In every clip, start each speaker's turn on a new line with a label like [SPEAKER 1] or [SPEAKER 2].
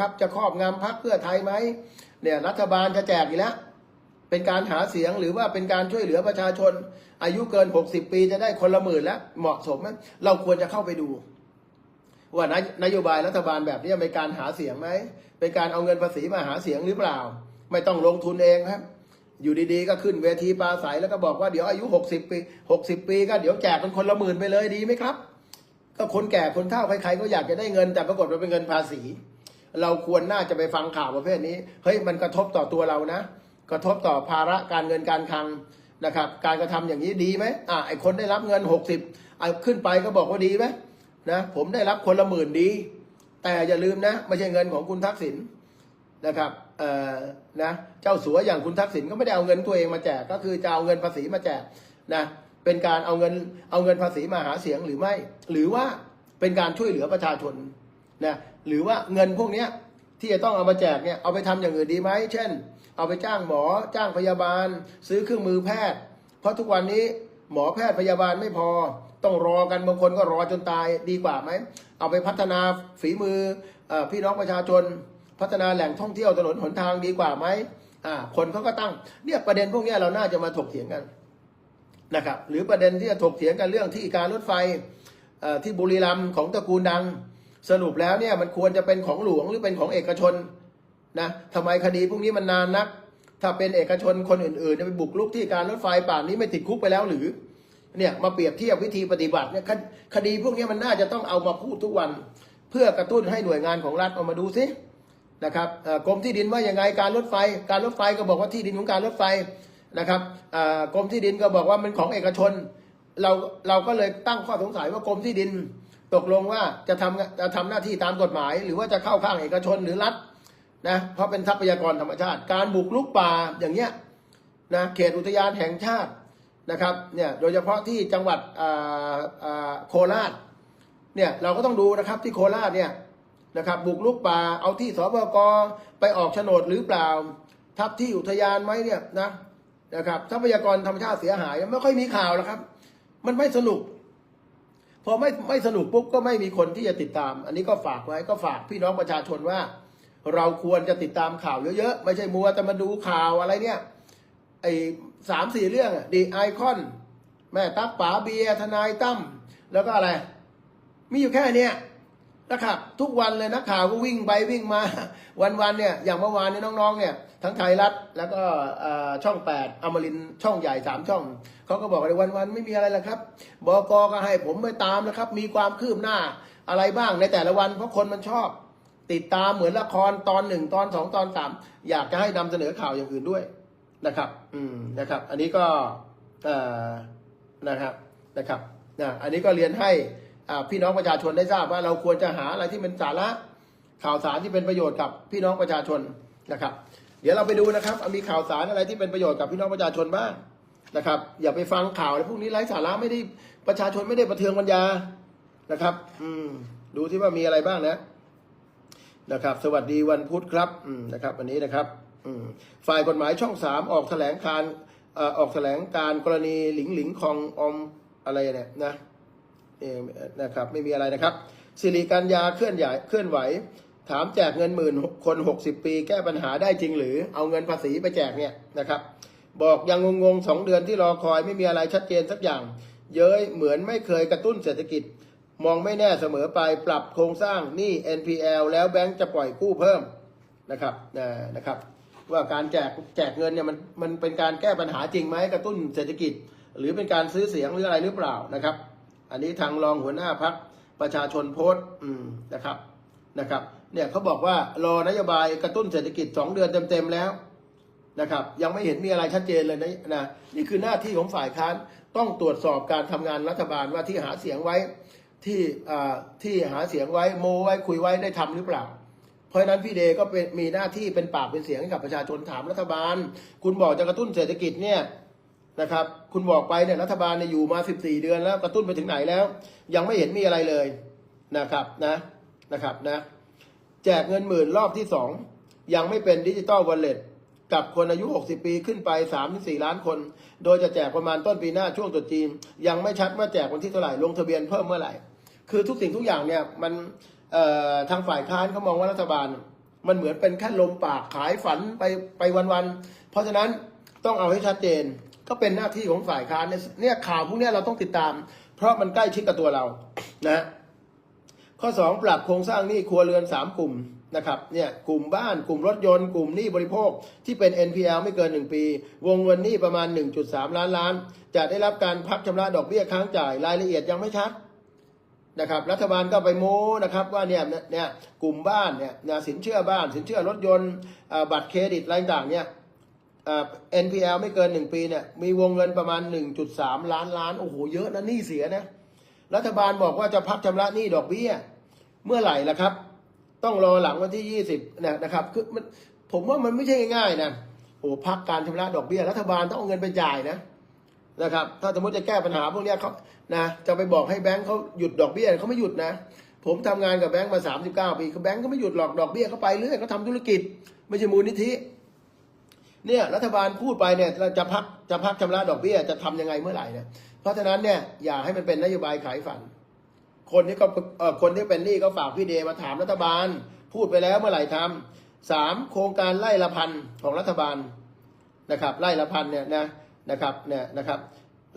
[SPEAKER 1] ครับ จะครอบงำพักเพื่อไทยไหมเนี่ยรัฐบาลจะแจกอีกแล้ว เป็นการหาเสียงหรือว่าเป็นการช่วยเหลือประชาชน อายุเกิน 60 ปีจะได้คนละหมื่นแล้วเหมาะสมไหมเราควรจะเข้าไปดู ว่านนโยบายรัฐบาลแบบนี้เป็นการหาเสียงไหมเป็นการเอาเงินภาษีมาหาเสียงหรือเปล่า ไม่ต้องลงทุนเองครับ อยู่ดีๆ ก็ขึ้นเวทีปราศัยแล้วก็บอกว่าเดี๋ยวอายุ 60 ปี 60 ปี ก็เดี๋ยวแจกเป็นคนละหมื่นไปเลยดีไหมครับ ก็คนแก่คนเฒ่าใครๆก็อยากจะได้เงินแต่ปรากฏว่าเป็นเงินภาษี เราควรน่าจะไปฟังข่าวประเภทนี้ เฮ้ยมันกระทบต่อตัวเรานะ กระทบต่อภาระการเงินการคลังนะครับ การกระทำอย่างนี้ดีไหมอะไอคนได้รับเงิน 60ไอขึ้นไปก็บอกว่าดีไหมนะผมได้รับคนละหมื่นดี แต่อย่าลืมนะไม่ใช่เงินของคุณทักษิณนะครับเอ่อนะเจ้าสัวอย่างคุณทักษิณก็ไม่ได้เอาเงินตัวเองมาแจกก็คือจะเอาเงินภาษีมาแจกนะเป็นการเอาเงินเอาเงินภาษีมาหาเสียงหรือไม่ หรือว่าเป็นการช่วยเหลือประชาชน นะหรือว่าเงินพวกนี้ที่จะต้องเอามาแจกเนี่ยเอาไปทำอย่างอื่นดีไหมเช่น เอาไปจ้างหมอจ้างพยาบาล ซื้อเครื่องมือแพทย์ เพราะทุกวันนี้หมอแพทย์พยาบาลไม่พอ ต้องรอกันบางคนก็รอจนตายดีกว่าไหมเอาไปพัฒนาฝีมืออพี่น้องประชาชน พัฒนาแหล่งท่องเที่ยวถนนหนทางดีกว่าไหมคนเขาก็ตั้งเนี่ยประเด็นพวกนี้เราน่าจะมาถกเถียงกันนะครับหรือประเด็นที่จะถกเถียงกันเรื่องที่การรถไฟที่บุรีรัมย์ของตระกูลดัง สรุปแล้วเนี่ยมันควรจะเป็นของหลวงหรือเป็นของเอกชนนะทำไมคดีพวกนี้มันนานนัก ถ้าเป็นเอกชนคนอื่นๆจะไปบุกรุกที่การรถไฟป่านนี้ไม่ติดคุกไปแล้วหรือเนี่ยมาเปรียบเทียบวิธีปฏิบัติเนี่ยคดคดีพวกนี้มันน่าจะต้องเอามาพูดทุกวัน เพื่อกระตุ้นให้หน่วยงานของรัฐเอามาดูซินะครับกรมที่ดินว่ายังไงการรถไฟ การรถไฟก็บอกว่าที่ดินของการรถไฟนะครับกรมที่ดินก็บอกว่ามันของเอกชน เราเราก็เลยตั้งข้อสงสัยว่ากรมที่ดิน ตกลงว่าจะทำจะทำหน้าที่ตามกฎหมาย หรือว่าจะเข้าข้างเอกชนหรือรัฐนะเพราะเป็นทรัพยากรธรรมชาติ การบุกลุกป่าอย่างเงี้ยนะเขตอุทยานแห่งชาตินะครับเนี่ยโดยเฉพาะที่จังหวัดอ่าอ่าโคราชเนี่ยเราก็ต้องดูนะครับที่โคราชเนี่ยนะครับบุกลุกป่าเอาที่สปกไปออกโฉนดหรือเปล่า ทับที่อุทยานไหมเนี่ยนะนะครับทรัพยากรธรรมชาติเสียหายไม่ค่อยมีข่าวแล้วครับ มันไม่สนุก พอไม่ไม่สนุกปุ๊บก็ไม่มีคนที่จะติดตาม อันนี้ก็ฝากไว้ก็ฝากพี่น้องประชาชนว่า เราควรจะติดตามข่าวเยอะๆ ไม่ใช่มัวแต่มาดูข่าวอะไรเนี่ยไอ้สามสี่เรื่องดีไอคอน แม่ตักป๋าเบียทนายตั้มแล้วก็อะไร มีอยู่แค่เนี้ย นะครับ ทุกวันเลยนักข่าวก็วิ่งไปวิ่งมา วันๆเนี่ยอย่างเมื่อวานนี้น้องๆเนี่ยทั้งไทยรัฐแล้วก็ช่องแปดอมรินช่องใหญ่สามช่องเขาก็บอกเลยวันๆไม่มีอะไรแล้วครับบกก็ให้ผมไปตามนะครับ มีความคืบหน้าอะไรบ้างในแต่ละวันเพราะคนมันชอบ ติดตามเหมือนละครตอนหนึ่งตอนสองตอนสามอยากจะให้นำเสนอข่าวอย่างอื่นด้วยนะครับ อืมนะครับ อันนี้ก็เอ่อนะครับนะครับนะอันนี้ก็เรียนให้ พี่น้องประชาชนได้ทราบว่าเราควรจะหาอะไรที่เป็นสาระข่าวสารที่เป็นประโยชน์กับพี่น้องประชาชนนะครับ เดี๋ยวเราไปดูนะครับมีข่าวสารอะไรที่เป็นประโยชน์กับพี่น้องประชาชนบ้างนะครับ อย่าไปฟังข่าวอะไรพวกนี้ไร้สาระไม่ได้ประชาชนไม่ได้ประเทืองปัญญานะครับ อืมดูที่ว่ามีอะไรบ้างนะนะครับ สวัสดีวันพุธครับอืมนะครับวันนี้นะครับอืมฝ่ายกฎหมายช่องสามออกแถลงการออออกแถลงการกรณีหลิงหลิงคองอมอะไรเนี่ยนะ เองนะครับไม่มีอะไรนะครับ สิริกัญญาเคลื่อนใหญ่เคลื่อนไหว ถามแจกเงินหมื่นคนหกสิบปีแก้ปัญหาได้จริงหรือเอาเงินภาษีไปแจกเนี่ยนะครับบอกยังงงๆสองเดือนที่รอคอยไม่มีอะไรชัดเจนสักอย่าง เย้ยเหมือนไม่เคยกระตุ้นเศรษฐกิจ มองไม่แน่เสมอไปปรับโครงสร้างหนี้ NPL แล้วแบงก์จะปล่อยกู้เพิ่มนะครับนะครับ ว่าการแจกแจกเงินเนี่ยมันมันเป็นการแก้ปัญหาจริงไหมกระตุ้นเศรษฐกิจ หรือเป็นการซื้อเสียงหรืออะไรหรือเปล่านะครับ อันนี้ทางรองหัวหน้าพักประชาชนโพสต์นะครับนะครับเนี่ยเขาบอกว่ารอนโยบายกระตุ้นเศรษฐกิจ 2 เดือนเต็มๆแล้วนะครับ ยังไม่เห็นมีอะไรชัดเจนเลยนะนะนี่คือหน้าที่ของฝ่ายค้านต้องตรวจสอบการทำงานรัฐบาลว่าที่หาเสียงไว้ที่อ่าที่หาเสียงไว้โมไว้คุยไว้ได้ทำหรือเปล่า เพราะฉะนั้นพี่เดก็เป็นมีหน้าที่เป็นปากเป็นเสียงให้กับประชาชนถามรัฐบาล คุณบอกจะกระตุ้นเศรษฐกิจเนี่ย นะครับ คุณบอกไปเนี่ยรัฐบาลเนี่ยอยู่มา 14 เดือนแล้วกระตุ้นไปถึงไหนแล้ว ยังไม่เห็นมีอะไรเลยนะครับนะนะครับนะแจกเงินหมื่นรอบที่สองยังไม่เป็นดิจิตอลวอลเล็ตกับคนอายุ 60 ปีขึ้นไป 3-4 ล้านคน โดยจะแจกประมาณต้นปีหน้าช่วงตรุษจีน ยังไม่ชัดว่าแจกวันที่เท่าไหร่ลงทะเบียนเพิ่มเมื่อไหร่ คือทุกสิ่งทุกอย่างเนี่ยมันทางฝ่ายค้านเขามองว่ารัฐบาล มันเหมือนเป็นแค่ลมปากขายฝันไปไปวันๆเพราะฉะนั้นต้องเอาให้ชัดเจน ก็เป็นหน้าที่ของฝ่ายค้านเนี่ยข่าวพวกนี้เราต้องติดตาม เพราะมันใกล้ชิดกับตัวเรานะข้อ 2 ปรับโครงสร้างหนี้ครัวเรือน 3 กลุ่มนะครับเนี่ยกลุ่มบ้านกลุ่มรถยนต์ กลุ่มหนี้บริโภคที่เป็น NPL ไม่เกิน 1 ปี วงเงินหนี้ประมาณ 1.3 ล้านล้าน จะได้รับการพักชำระดอกเบี้ยค้างจ่ายรายละเอียดยังไม่ชัดนะครับรัฐบาลก็ไปโม้นะครับว่าเนี่ยเนี่ยกลุ่มบ้านเนี่ยสินเชื่อบ้าน สินเชื่อรถยนต์บัตรเครดิตอะไรต่างเนี่ย อ่า NPL ไม่เกิน 1 ปีเนี่ยมีวงเงินประมาณ 1.3 ล้านล้าน โอ้โห เยอะนะหนี้เสียนะ รัฐบาลบอกว่าจะพักชำระหนี้ดอกเบี้ย เมื่อไหร่ล่ะครับ ต้องรอหลังวันที่ 20นะนะครับคือมันผมว่ามันไม่ใช่ง่ายๆนะโอ้พักการชำระดอกเบี้ย รัฐบาลต้องเอาเงินไปจ่ายนะนะครับ ถ้าสมมติจะแก้ปัญหาพวกเนี้ยเขานะจะไปบอกให้แบงค์เขาหยุดดอกเบี้ยเขาไม่หยุดนะ ผมทำงานกับแบงค์มา 39 ปีแบงค์ก็ไม่หยุดหรอกดอกเบี้ยเขาไปเรื่อยเขาทำธุรกิจ ไม่ใช่มูลนิธิ เนี่ยรัฐบาลพูดไปเนี่ยจะพักจะพักชำระดอกเบี้ยจะทำยังไงเมื่อไหร่เนี่ยเพราะฉะนั้นเนี่ยอย่าให้มันเป็นนโยบายขายฝัน คนที่ก็เออคนที่เป็นหนี้ก็ฝากพี่เดมาถามรัฐบาล พูดไปแล้วเมื่อไหร่ทำสามโครงการไล่ละพันของรัฐบาลนะครับไล่ละพันเนี่ยนะนะครับเนี่ยนะครับ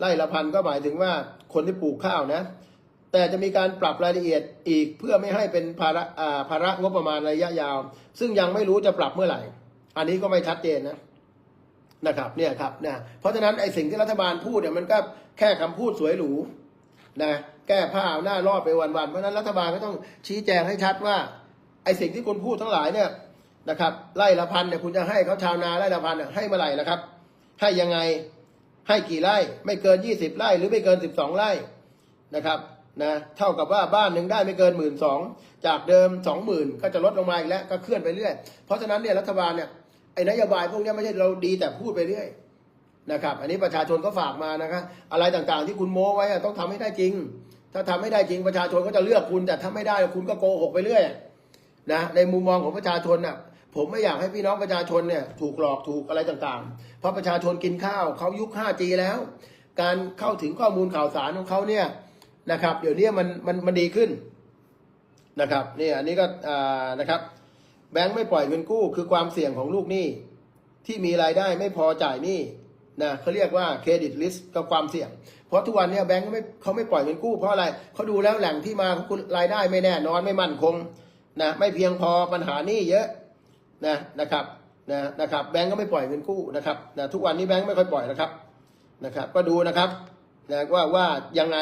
[SPEAKER 1] ไล่ละพันก็หมายถึงว่าคนที่ปลูกข้าวนะแต่จะมีการปรับรายละเอียดอีกเพื่อไม่ให้เป็นภาระภาระงบประมาณระยะยาว ซึ่งยังไม่รู้จะปรับเมื่อไหร่ อันนี้ก็ไม่ชัดเจนนะ นะครับเนี่ยครับนะเพราะฉะนั้นไอ้สิ่งที่รัฐบาลพูดเนี่ยมันก็แค่คำพูดสวยหรูนะแก้ผ้าเอาหน้ารอดไปวันๆเพราะฉะนั้นรัฐบาลก็ต้องชี้แจงให้ชัดว่าไอ้สิ่งที่คุณพูดทั้งหลายเนี่ยนะครับไล่ละพันเนี่ยคุณจะให้เขาชาวนาไล่ละพันให้เมื่อไหร่นะครับ ให้ยังไงให้กี่ไร่ไม่เกิน 20 ไร่หรือไม่เกิน 12 ไร่นะครับนะเท่ากับว่าบ้านหนึ่งได้ไม่เกินหมื่นสองจากเดิมสองหมื่นก็จะลดลงมาอีกแล้วก็เคลื่อนไปเรื่อย เพราะฉะนั้นเนี่ยรัฐบาลเนี่ย ไอ้นโยบายพวกนี้ไม่ใช่เราดีแต่พูดไปเรื่อยนะครับ อันนี้ประชาชนก็ฝากมานะครับอะไรต่างๆ ที่คุณโม้ไว้ต้องทำให้ได้จริง ถ้าทำไม่ได้จริงประชาชนก็จะเลือกคุณ แต่ถ้าไม่ได้คุณก็โกหกไปเรื่อยนะในมุมมองของประชาชนน่ะผมไม่อยากให้พี่น้องประชาชนเนี่ยถูกหลอกถูกอะไรต่างๆ เพราะประชาชนกินข้าวเขายุค 5G แล้ว การเข้าถึงข้อมูลข่าวสารของเขาเนี่ยนะครับ เดี๋ยวนี้มันมันมันดีขึ้นนะครับนี่อันนี้ก็อ่านะครับ แบงค์ไม่ปล่อยเงินกู้คือความเสี่ยงของลูกหนี้ ที่มีรายได้ไม่พอจ่ายหนี้นะเขาเรียกว่าเครดิตลิสต์กับความเสี่ยง เพราะทุกวันเนี้แบงค์ไม่เขาไม่ปล่อยเงินกู้เพราะอะไรเขาดูแล้วแหล่งที่มาของคุณรายได้ไม่แน่นอนไม่มั่นคงนะไม่เพียงพอปัญหานี้เยอะนะนะครับนะนะครับแบงค์ก็ไม่ปล่อยเงินกู้นะครับนะทุกวันนี้แบงค์ไม่ค่อยปล่อยนะครับนะครับ ก็ดูนะครับนะว่าว่ายังไง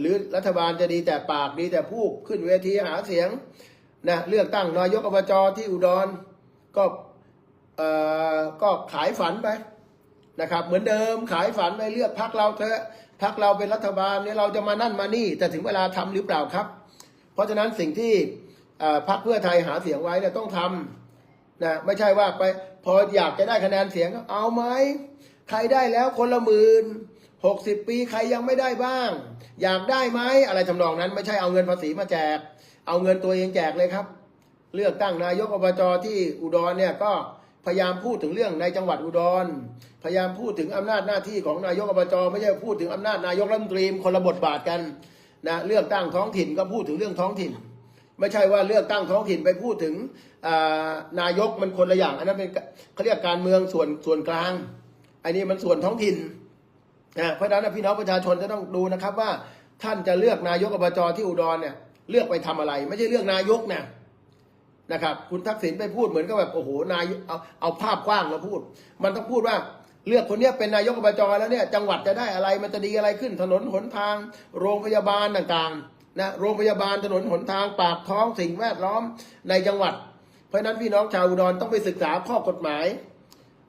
[SPEAKER 1] หรือรัฐบาลจะดีแต่ปากดีแต่พูดขึ้นเวทีหาเสียง นะเลือกตั้งนายกอบจที่อุดรก็เอ่อก็ขายฝันไปนะครับ เหมือนเดิมขายฝันไปเลือกพักเราเถอะพักเราเป็นรัฐบาลเนี่ยเราจะมานั่นมานี่ แต่ถึงเวลาทำหรือเปล่าครับ เพราะฉะนั้นสิ่งที่พรรคเพื่อไทยหาเสียงไว้เนี่ยต้องทำนะไม่ใช่ว่าไปพออยากจะได้คะแนนเสียงก็เอาไหมใครได้แล้วคนละหมื่นหกสิบปีใครยังไม่ได้บ้าง อยากได้ไหมอะไรทำนองนั้น ไม่ใช่เอาเงินภาษีมาแจก เอาเงินตัวเองแจกเลยครับ เลือกตั้งนายกอบจที่อุดรเนี่ยก็พยายามพูดถึงเรื่องในจังหวัดอุดร พยายามพูดถึงอำนาจหน้าที่ของนายกอบจไม่ใช่พูดถึงอำนาจนายกรัฐมนตรีคนละบทบาทกันนะเลือกตั้งท้องถิ่นก็พูดถึงเรื่องท้องถิ่น ไม่ใช่ว่าเลือกตั้งท้องถิ่นไปพูดถึงนายกมันคนละอย่างอันนั้นเป็นเขาเรียกการเมืองส่วนส่วนกลางอันนี้มันส่วนท้องถิ่นนะเพราะฉะนั้นพี่น้องประชาชนจะต้องดูนะครับว่าท่านจะเลือกนายกอบจที่อุดรเนี่ย เลือกไปทำอะไร ไม่ใช่เลือกนายกนะนะครับ คุณทักษิณไปพูดเหมือนกับแบบโอ้โหนายกเอาเอาภาพกว้างมาพูด มันต้องพูดว่าเลือกคนนี้เป็นนายกอบจแล้วเนี่ย จังหวัดจะได้อะไรมันจะดีอะไรขึ้น ถนนหนทาง โรงพยาบาลต่างๆนะโรงพยาบาลถนนหนทางปากท้องสิ่งแวดล้อมในจังหวัด เพราะฉะนั้นพี่น้องชาวอุดรต้องไปศึกษาข้อกฎหมาย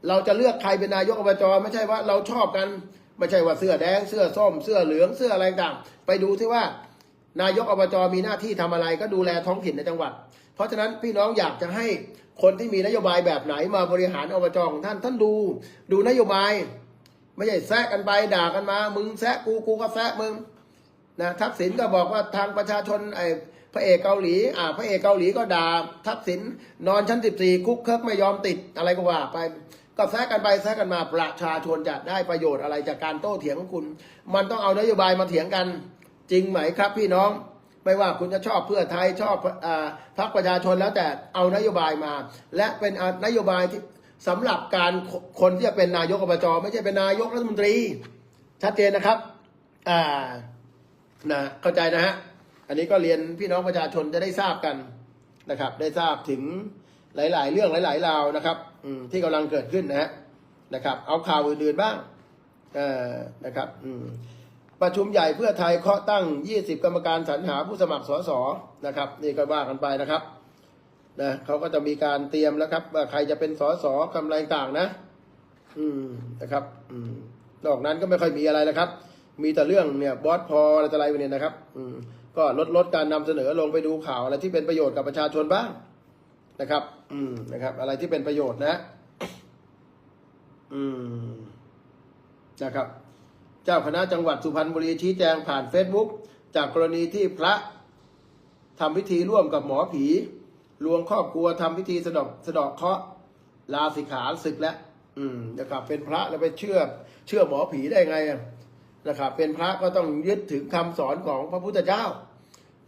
[SPEAKER 1] เราจะเลือกใครเป็นนายกอบจไม่ใช่ว่าเราชอบกันไม่ใช่ว่าเสื้อแดงเสื้อส้มเสื้อเหลืองเสื้ออะไรต่างไปดูที่ว่า นายกอบจมีหน้าที่ทำอะไรก็ดูแลท้องถิ่นในจังหวัด เพราะฉะนั้นพี่น้องอยากจะให้คนที่มีนโยบายแบบไหนมาบริหารอบจของท่านท่านดูดูนโยบาย ไม่ใช่แซะกันไปด่ากันมา มึงแซะกูกูก็แซะมึงนะทักษิณก็บอกว่าทางประชาชนไอ้พระเอกเกาหลี อ่า พระเอกเกาหลีก็ด่าทักษิณนอนชั้นสิบสี่คุกเคิกไม่ยอมติดอะไรก็ว่าไป ก็แซะกันไปแซะกันมาประชาชนจะได้ประโยชน์อะไรจากการโต้เถียงของคุณ มันต้องเอานโยบายมาเถียงกัน จริงไหมครับพี่น้องไม่ว่าคุณจะชอบเพื่อไทยชอบอพรรคประชาชนแล้วแต่เอานโยบายมา และเป็นนโยบายที่สำหรับการคคนที่จะเป็นนายกอบจไม่ใช่เป็นนายกรัฐมนตรี ชัดเจนนะครับอ่านะเข้าใจนะฮะอันนี้ก็เรียนพี่น้องประชาชนจะได้ทราบกันนะครับ ได้ทราบถึงหลาย ๆ เรื่องหลาย ๆ ราวนะครับอืที่กำลังเกิดขึ้นนะฮะนะครับ เอาข่าวอื่นๆบ้างเอ่อนะครับ อืม ประชุมใหญ่เพื่อไทยเคาะตั้ง 20 กรรมการสรรหาผู้สมัครสสนะครับนี่ก็ว่ากันไปนะครับนะเขาก็จะมีการเตรียมแล้วครับว่าใครจะเป็นสสคำไรต่างนะ อืมนะครับ อืมนอกนั้นก็ไม่ค่อยมีอะไรแล้วครับ มีแต่เรื่องเนี่ยบอสพออะไรต่ออะไรไปเนี่ยนะครับ อืมก็ลดลดการนำเสนอลงไปดูข่าวอะไรที่เป็นประโยชน์กับประชาชนบ้างนะครับ อืมนะครับ อะไรที่เป็นประโยชน์นะ อืมนะครับ จ้าคณะจังหวัดสุพรรณบุรีชี้แจงผ่านเฟซบุ๊กจากกรณีที่พระทำพิธีร่วมกับหมอผี ลวงครอบครัวทำพิธีสะดอกสะดอกเคราะห์ลาสิกขาศึกแล้วอืมนะครับเป็นพระแล้วไปเชื่อเชื่อหมอผีได้ไงอะนะครับเป็นพระก็ต้องยึดถึงคำสอนของพระพุทธเจ้า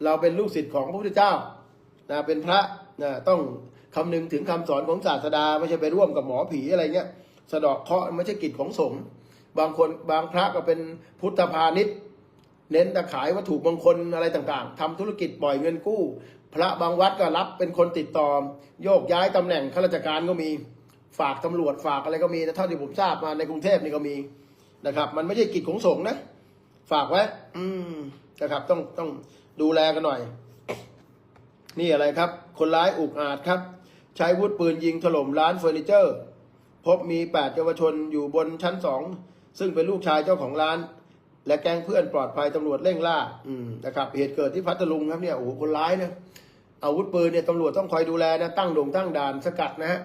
[SPEAKER 1] เราเป็นลูกศิษย์ของพระพุทธเจ้านะเป็นพระนะต้องคำนึงถึงคำสอนของศาสดาไม่ใช่ไปร่วมกับหมอผีอะไรเงี้ยสะดอกเคราะห์ไม่ใช่กิจของสงฆ์ บางคนบางพระก็เป็นพุทธพาณิชย์ เน้นแต่ขายวัตถุมงคลอะไรต่างๆทำธุรกิจปล่อยเงินกู้ พระบางวัดก็รับเป็นคนติดต่อ โยกย้ายตำแหน่งข้าราชการก็มีฝากตำรวจฝากอะไรก็มีนะเท่าที่ผมทราบมาในกรุงเทพนี่ก็มีนะครับ มันไม่ใช่กิจของสงฆ์นะ ฝากไว้ อืมนะครับ ต้องต้องดูแลกันหน่อย นี่อะไรครับ คนร้ายอุกอาจครับ ใช้วุธปืนยิงถล่มร้านเฟอร์นิเจอร์ พบมีแปดเยาวชนอยู่บนชั้นสอง ซึ่งเป็นลูกชายเจ้าของร้าน และแก๊งเพื่อนปลอดภัยตำรวจเร่งล่าอืมนะครับเหตุเกิดที่พัทลุงครับเนี่ยโอ้โหคนร้ายเนี่ยอาวุธปืนเนี่ยตำรวจต้องคอยดูแลนะตั้งโด่งตั้งด่านสกัดนะฮะ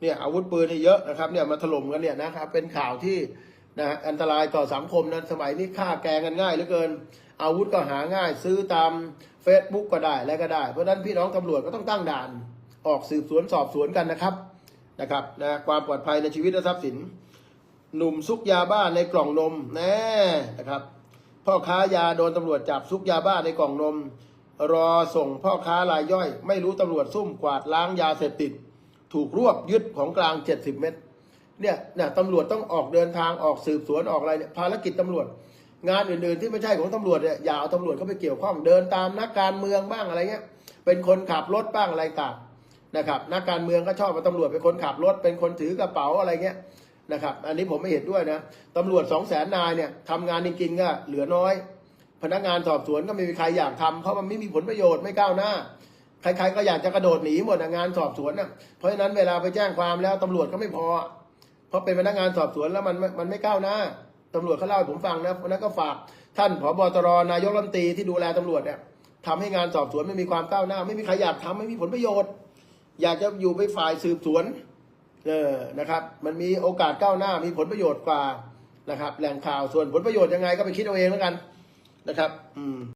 [SPEAKER 1] เนี่ยอาวุธปืนเนี่ยเยอะนะครับเนี่ยมาถล่มกันเนี่ยนะครับเป็นข่าวที่นะฮะอันตรายต่อสังคมนะสมัยนี้ฆ่าแกงกันง่ายเหลือเกิน อาวุธก็หาง่ายซื้อตาม Facebook ก็ได้อะก็ได้ เพราะนั้นพี่น้องตำรวจก็ต้องตั้งด่าน ออกสืบสวนสอบสวนกันนะครับนะครับนะความปลอดภัยในชีวิตและทรัพย์สิน หนุ่มซุกยาบ้าในกล่องนมแน่นะครับ พ่อค้ายาโดนตำรวจจับซุกยาบ้าในกล่องนม รอส่งพ่อค้ารายย่อย ไม่รู้ตำรวจซุ่มกวาดล้างยาเสพติด ถูกรวบยึดของกลาง 70 เม็ดเนี่ยเนี่ยตำรวจต้องออกเดินทางออกสืบสวนออกอะไรเนี่ยภารกิจตำรวจ งานอื่นๆที่ไม่ใช่ของตำรวจเนี่ยอย่าเอาตำรวจเข้าไปเกี่ยวข้องเดินตามนักการเมืองบ้างอะไรเงี้ยเป็นคนขับรถบ้างอะไรต่างนะครับนักการเมืองก็ชอบมาตำรวจเป็นคนขับรถเป็นคนถือกระเป๋าอะไรเงี้ย นะครับ อันนี้ผมไม่เห็นด้วยนะตำรวจสองแสนนายเนี่ยทำงานจริงๆก็เหลือน้อย พนักงานสอบสวนก็ไม่มีใครอยากทำเพราะมันไม่มีผลประโยชน์ไม่ก้าวหน้า ใครๆก็อยากจะกระโดดหนีหมดงานสอบสวนน่ะเพราะฉะนั้นเวลาไปแจ้งความแล้วตำรวจก็ไม่พอ เพราะเป็นพนักงานสอบสวนแล้วมันมันไม่ก้าวหน้าตำรวจเขาเล่าให้ผมฟังนะเพราะนั้นก็ฝากท่านผบตรนายกรัฐมนตรีที่ดูแลตำรวจเนี่ยทำให้งานสอบสวนไม่มีความก้าวหน้า ไม่มีใครอยากทำไม่มีผลประโยชน์ อยากจะอยู่ไปฝ่ายสืบสวน เออนะครับ มันมีโอกาสก้าวหน้ามีผลประโยชน์กว่านะครับ แหล่งข่าวส่วนผลประโยชน์ยังไงก็ไปคิดเอาเองแล้วกันนะครับ อืม